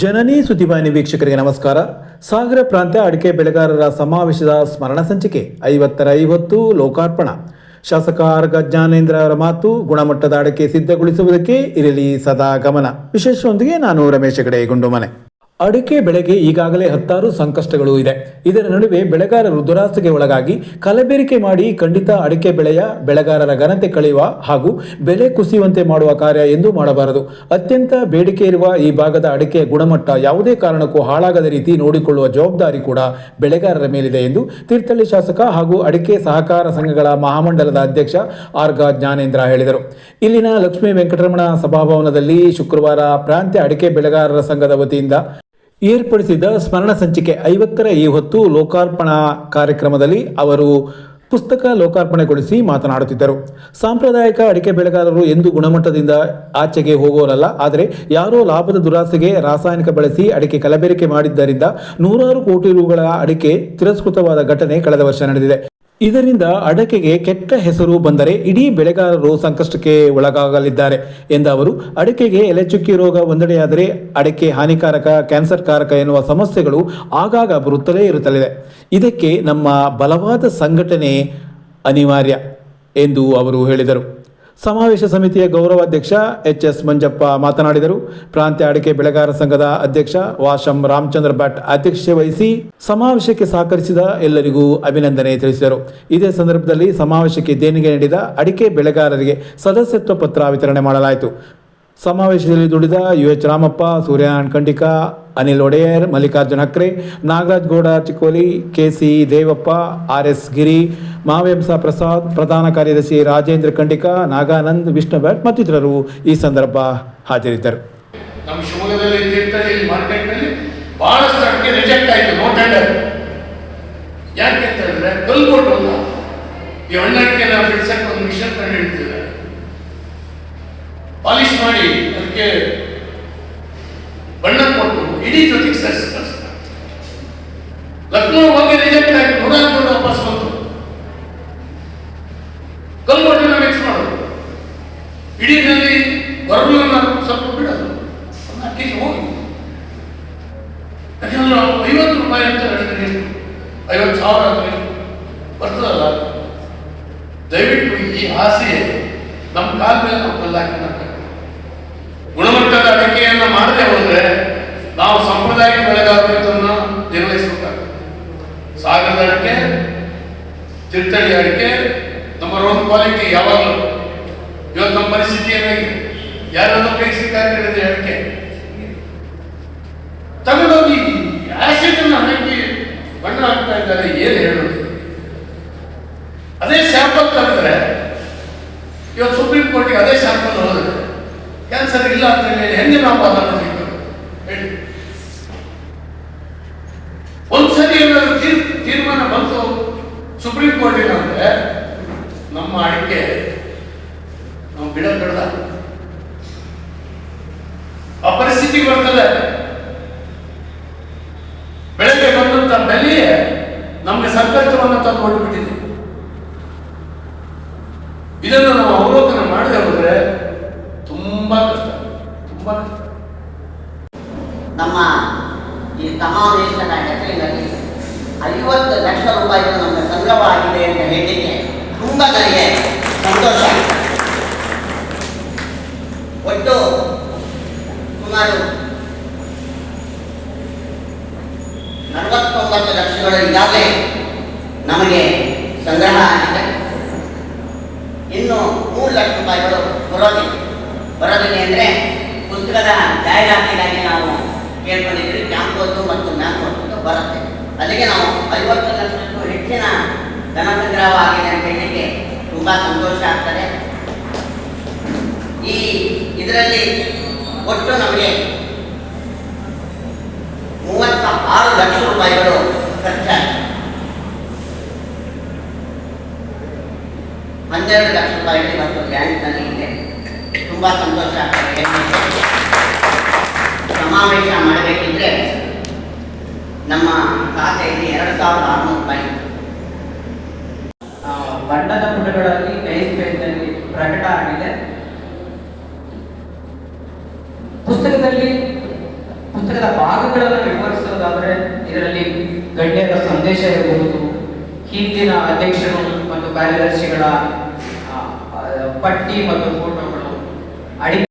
ಜನನಿ ಸುದ್ದಿವಾಹಿನಿ ವೀಕ್ಷಕರಿಗೆ ನಮಸ್ಕಾರ. ಸಾಗರ ಪ್ರಾಂತ್ಯ ಅಡಿಕೆ ಬೆಳೆಗಾರರ ಸಮಾವೇಶದ ಸ್ಮರಣ ಸಂಚಿಕೆ ಐವತ್ತರ ಐವತ್ತು ಲೋಕಾರ್ಪಣ. ಶಾಸಕ ಆರ್ ಜ್ಞಾನೇಂದ್ರ ಅವರ ಮಾತು ಗುಣಮಟ್ಟದ ಅಡಿಕೆ ಸಿದ್ಧಗೊಳಿಸುವುದಕ್ಕೆ ಇರಲಿ ಸದಾ ಗಮನ. ವಿಶೇಷವೊಂದಿಗೆ ನಾನು ರಮೇಶ್ ಗುಂಡು ಗುಂಡುಮನೆ. ಅಡಿಕೆ ಬೆಳೆಗೆ ಈಗಾಗಲೇ ಹತ್ತಾರು ಸಂಕಷ್ಟಗಳು ಇದೆ. ಇದರ ನಡುವೆ ಬೆಳೆಗಾರರು ದುರಾಸೆಗೆ ಒಳಗಾಗಿ ಕಲಬೆರಿಕೆ ಮಾಡಿ ಖಂಡಿತ ಅಡಿಕೆ ಬೆಳೆಯ ಬೆಳೆಗಾರರ ಘನತೆ ಕಳೆಯುವ ಹಾಗೂ ಬೆಲೆ ಕುಸಿಯುವಂತೆ ಮಾಡುವ ಕಾರ್ಯ ಎಂದು ಮಾಡಬಾರದು. ಅತ್ಯಂತ ಬೇಡಿಕೆ ಇರುವ ಈ ಭಾಗದ ಅಡಿಕೆಯ ಗುಣಮಟ್ಟ ಯಾವುದೇ ಕಾರಣಕ್ಕೂ ಹಾಳಾಗದ ರೀತಿ ನೋಡಿಕೊಳ್ಳುವ ಜವಾಬ್ದಾರಿ ಕೂಡ ಬೆಳೆಗಾರರ ಮೇಲಿದೆ ಎಂದು ತೀರ್ಥಹಳ್ಳಿ ಶಾಸಕ ಹಾಗೂ ಅಡಿಕೆ ಸಹಕಾರ ಸಂಘಗಳ ಮಹಾಮಂಡಲದ ಅಧ್ಯಕ್ಷ ಆರ್ಗ ಜ್ಞಾನೇಂದ್ರ ಹೇಳಿದರು. ಇಲ್ಲಿನ ಲಕ್ಷ್ಮೀ ವೆಂಕಟರಮಣ ಸಭಾಭವನದಲ್ಲಿ ಶುಕ್ರವಾರ ಪ್ರಾಂತ್ಯ ಅಡಿಕೆ ಬೆಳೆಗಾರರ ಸಂಘದ ವತಿಯಿಂದ ಏರ್ಪಡಿಸಿದ ಸ್ಮರಣ ಸಂಚಿಕೆ ಐವತ್ತರ ಈ ಹೊತ್ತು ಲೋಕಾರ್ಪಣಾ ಕಾರ್ಯಕ್ರಮದಲ್ಲಿ ಅವರು ಪುಸ್ತಕ ಲೋಕಾರ್ಪಣೆಗೊಳಿಸಿ ಮಾತನಾಡುತ್ತಿದ್ದರು. ಸಾಂಪ್ರದಾಯಿಕ ಅಡಿಕೆ ಬೆಳೆಗಾರರು ಎಂದು ಗುಣಮಟ್ಟದಿಂದ ಆಚೆಗೆ ಹೋಗೋರಲ್ಲ, ಆದರೆ ಯಾರೋ ಲಾಭದ ದುರಾಸೆಗೆ ರಾಸಾಯನಿಕ ಬಳಸಿ ಅಡಿಕೆ ಕಲಬೆರಕೆ ಮಾಡಿದ್ದರಿಂದ ನೂರಾರು ಕೋಟಿ ರುಗಳ ಅಡಿಕೆ ತಿರಸ್ಕೃತವಾದ ಘಟನೆ ಕಳೆದ ವರ್ಷ ನಡೆದಿದೆ. ಇದರಿಂದ ಅಡಕೆಗೆ ಕೆಟ್ಟ ಹೆಸರು ಬಂದರೆ ಇಡೀ ಬೆಳೆಗಾರರು ಸಂಕಷ್ಟಕ್ಕೆ ಒಳಗಾಗಲಿದ್ದಾರೆ ಎಂದ ಅವರು, ಅಡಕೆಗೆ ಎಲೆಚುಕ್ಕಿ ರೋಗ ಒಂದೆಡೆಯಾದರೆ ಅಡಕೆ ಹಾನಿಕಾರಕ, ಕ್ಯಾನ್ಸರ್ ಕಾರಕ ಎನ್ನುವ ಸಮಸ್ಯೆಗಳು ಆಗಾಗ ಬರುತ್ತಲೇ ಇರುತ್ತಲಿದೆ. ಇದಕ್ಕೆ ನಮ್ಮ ಬಲವಾದ ಸಂಘಟನೆ ಅನಿವಾರ್ಯ ಎಂದು ಅವರು ಹೇಳಿದರು. ಸಮಾವೇಶ ಸಮಿತಿಯ ಗೌರವಾಧ್ಯಕ್ಷ ಎಚ್ ಎಸ್ ಮಂಜಪ್ಪ ಮಾತನಾಡಿದರು. ಪ್ರಾಂತ್ಯ ಅಡಿಕೆ ಬೆಳೆಗಾರ ಸಂಘದ ಅಧ್ಯಕ್ಷ ವಾಶಂ ರಾಮಚಂದ್ರ ಭಟ್ ಅಧ್ಯಕ್ಷತೆ ವಹಿಸಿ ಸಮಾವೇಶಕ್ಕೆ ಸಹಕರಿಸಿದ ಎಲ್ಲರಿಗೂ ಅಭಿನಂದನೆ ತಿಳಿಸಿದರು. ಇದೇ ಸಂದರ್ಭದಲ್ಲಿ ಸಮಾವೇಶಕ್ಕೆ ದೇಣಿಗೆ ನೀಡಿದ ಅಡಿಕೆ ಬೆಳೆಗಾರರಿಗೆ ಸದಸ್ಯತ್ವ ಪತ್ರ ವಿತರಣೆ ಮಾಡಲಾಯಿತು. ಸಮಾವೇಶದಲ್ಲಿ ದುಡಿದ U H Ramappa, Suryanarayana Khandika Anil Odeyar, Mallikarjuna Hakre Nagaraj Gowda, Chikkoli, K C Devappa, R S Giri ಮಾವೆಂಸ Prasad, ಪ್ರಧಾನ ಕಾರ್ಯದರ್ಶಿ ರಾಜೇಂದ್ರ ಖಂಡಿಕ, ನಾಗಾನಂದ್, ವಿಷ್ಣು ಭಟ್ ಮತ್ತಿತರರು ಈ ಸಂದರ್ಭ ಹಾಜರಿದ್ದರು. ಪಾಲಿಶ್ ಮಾಡಿ, ಅದಕ್ಕೆ ಇಡೀ ಜೊತೆಗೆ ಸರ್ಸ್ ಲಕ್ನೋ ಹೋಗಿ ರಿಜೆಕ್ಟ್ ಆಗಿ ಕೋಟಿ ವಾಪಸ್ ಬಂತು. ಕಲ್ಲು ಮಿಕ್ಸ್ ಮಾಡೋದು. ಇಡೀನಲ್ಲಿ ಹೊರಗನ್ನ ಸ್ವಲ್ಪ ಬಿಡೋದು. ಒಂದು ಅಕ್ಕಿ ಹೋಗಿ. ಯಾಕಂದ್ರೆ ನಾವು ಐವತ್ತು ರೂಪಾಯಿ ಅಂತ ಹೇಳಿದ್ರೆ ಐವತ್ತು ಸಾವಿರ ಅಂದ್ರೆ ಬರ್ತದಲ್ಲ? ದಯವಿಟ್ಟು ಈ ಆಸೆ ನಮ್ಮ ಕಾಲ ಮೇಲೆ ನಾವು ಕಲ್ಲಾಕಿ ಗುಣಮಟ್ಟದ ಅಡಿಕೆಯನ್ನು ಮಾಡದೆ ಹೋದ್ರೆ ಸಾಂಪ್ರದಾಯಿಕ ಬೆಳೆಗಾರರನ್ನು ನಿರ್ವಹಿಸಬೇಕಾಗ್ತದೆ ಸಾಗರದ ಅಡಿಕೆ ತೀರ್ಥಹಳ್ಳಿ ಅಡಿಕೆ, ನಮ್ಮ ರೋಡ್ ಕ್ವಾಲಿಟಿ ಯಾವಾಗಲೂ ಇವತ್ತು ನಮ್ಮ ಪರಿಸ್ಥಿತಿ ಏನಾಗಿದೆ? ಯಾರನ್ನು ಕೈ ಸಿಕ್ಕಾಕಿರೋದು ಅಡಿಕೆ? ತಗೊಂಡೋಗಿ ಆಸಿಡ್ ಅನ್ನು ಹಾಕಿ ಬಣ್ಣ ಹಾಕ್ತಾ ಇದ್ದಾರೆ, ಏನು ಹೇಳೋದು? ಅದೇ ಸ್ಯಾಂಪಲ್ ತಂದ್ರೆ ಇವತ್ತು ಸುಪ್ರೀಂ ಕೋರ್ಟ್ಗೆ ಅದೇ ಸ್ಯಾಂಪಲ್ ಹೋದ್ರೆ ಕ್ಯಾನ್ಸರ್ ಇಲ್ಲ ಅಂತ ಹೇಳಿ ಹೆಂಗೆ ನಾವು ವಾದ ಮಾಡಬೇಕು ಹೇಳಿ ಒಂದ್ಸರಿ ಏನಾದ್ರು ತೀರ್ ತೀರ್ಮಾನ ಬಂತು ಸುಪ್ರೀಂ ಕೋರ್ಟ್ ಅಂದ್ರೆ ನಮ್ಮ ಅಡಿಕೆ ನಾವು ಗಿಡ ಬಿಡದ ಆ ಪರಿಸ್ಥಿತಿ ಬರ್ತದೆ. ಬೆಳಗ್ಗೆ ಬಂದಂತ ಬೆಲೆಯೇ ನಮಗೆ ಸಂಕಷ್ಟವನ್ನು ತಂದು ಕೊಟ್ಟುಬಿಟ್ಟಿದೆ ಇದನ್ನು ನಾವು ಅವಲೋಕನ ಮಾಡದೆ ಹೋದ್ರೆ ತುಂಬಾ ಕಷ್ಟ ತುಂಬಾ ಕಷ್ಟ. ನಮ್ಮ ಈ ಸಮಾವೇಶದ ಹೆಸರಿನಲ್ಲಿ ಐವತ್ತು ಲಕ್ಷ ರೂಪಾಯಿಗಳು ನಮ್ಮ ಸಂಗ್ರಹವಾಗಿದೆ ಅಂತ ಹೇಳಿಕೆ ತುಂಬ ನನಗೆ ಸಂತೋಷ. ಒಟ್ಟು ಸುಮಾರು ನಲವತ್ತೊಂಬತ್ತು ಲಕ್ಷಗಳು ಈಗಾಗಲೇ ನಮಗೆ ಸಂಗ್ರಹ ಆಗಿದೆ. ಇನ್ನು ಮೂರು ಲಕ್ಷ ರೂಪಾಯಿಗಳು ಬರೋದಿಲ್ಲ. ಬರೋದಿಲ್ಲ ಅಂದರೆ ಪುಸ್ತಕದ ಜಾಹೀರಾತಿಗಾಗಿ ನಾವು ಕೇಳ್ಕೊಂಡಿದ್ವಿ, ಕ್ಯಾಂಪ್ ಮತ್ತು ಮ್ಯಾನ್ಪೋದು ಬರುತ್ತೆ. ಅಲ್ಲಿಗೆ ನಾವು ಐವತ್ತು ಲಕ್ಷಕ್ಕೂ ಹೆಚ್ಚಿನ ಧನ ಸಂಗ್ರಹವಾಗಿದೆ ಅಂತ ಹೇಳಲಿಕ್ಕೆ ತುಂಬ ಸಂತೋಷ ಆಗ್ತದೆ. ಈ ಇದರಲ್ಲಿ ಒಟ್ಟು ನಮಗೆ ಮೂವತ್ತ ಆರು ಲಕ್ಷ ರೂಪಾಯಿಗಳು ಖರ್ಚಾಗಿದೆ. ಹನ್ನೆರಡು ಲಕ್ಷ ರೂಪಾಯಿಗಳು ಇವತ್ತು ಬ್ಯಾಂಕ್ನಲ್ಲಿ ಇದೆ. ತುಂಬಾ ಸಂತೋಷ ಆಗ್ತದೆ ಸಮಾವೇಶ ಮಾಡಬೇಕಿದ್ರೆ ನಮ್ಮ ಸಾವಿರದ ಆರುನೂರು ಪುಟಗಳಲ್ಲಿ ನೈಸ್ ಪೇಜ್ನಲ್ಲಿ ಪ್ರಕಟ ಆಗಿದೆ ಪುಸ್ತಕದಲ್ಲಿ ಪುಸ್ತಕದ ಭಾಗಗಳನ್ನು ವಿವರಿಸೋದಾದ್ರೆ ಇದರಲ್ಲಿ ಗಣ್ಯರ ಸಂದೇಶ ಇರಬಹುದು ಹಿಂದಿನ ಅಧ್ಯಕ್ಷರು ಮತ್ತು ಕಾರ್ಯದರ್ಶಿಗಳ ಪಟ್ಟಿ ಮತ್ತು ಫೋಟೋಗಳು ಅಡಿ